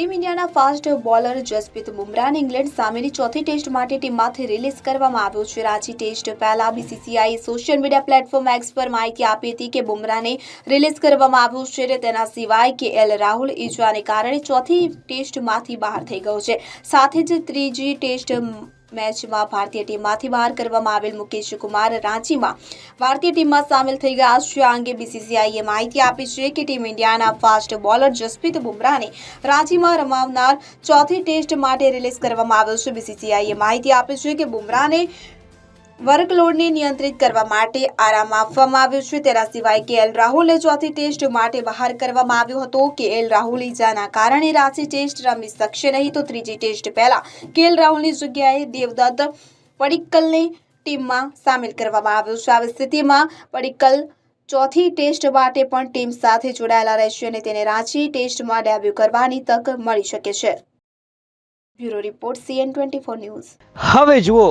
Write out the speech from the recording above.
Team ઇન્ડિયાના fast bowler Jasprit બુમરાહને England સામેની ચોથી ટેસ્ટ માટે ટીમમાંથી રિલીઝ કરવામાં આવ્યો છે. રાંચી ટેસ્ટ પહેલા BCCI social media platform X પર માહિતી આપી હતી કે બુમરાહને રિલીઝ કરવામાં આવ્યો છે તેના સિવાય કે એલ રાહુલ ઈજાને કારણે ચોથી ટેસ્ટમાંથી બહાર થઈ ગયો છે. સાથે જ ત્રીજી ટેસ્ટ મેચમાં ભારતીય ટીમમાંથી બહાર કરવામાં આવેલ મુકેશ કુમાર રાંચીમાં ભારતીય ટીમમાં સામેલ થઈ ગયા છે. આ અંગે બીસીસીઆઈએ માહિતી આપી છે કે ટીમ ઇન્ડિયાના ફાસ્ટ બોલર જસપ્રીત બુમરાહને રાંચીમાં રમાવનાર ચોથી ટેસ્ટ માટે રિલીઝ કરવામાં આવ્યો છે. બીસીસીઆઈએ માહિતી આપી છે કે બુમરાહને વર્કલોડને નિયંત્રિત કરવા માટે આરામ આપવામાં આવ્યો છે. તેના સિવાય કે એલ રાહુલે ચોથી ટેસ્ટ માટે બહાર કરવામાં આવ્યો હતો કે એલ રાહુલ ઈજાના કારણે રાંચી ટેસ્ટ રમી શકશે નહીં. તો ત્રીજી ટેસ્ટ પહેલા કે એલ રાહુલની જગ્યાએ દેવદત્ત પડિક્કલને ટીમમાં સામેલ કરવામાં આવ્યો છે. આવી સ્થિતિમાં પડિક્કલ ચોથી ટેસ્ટ માટે પણ ટીમ સાથે જોડાયેલા રહેશે અને તેને રાંચી ટેસ્ટમાં ડેબ્યુ કરવાની તક મળી શકે છે. Bureau report CN twenty news. હવે જુઓ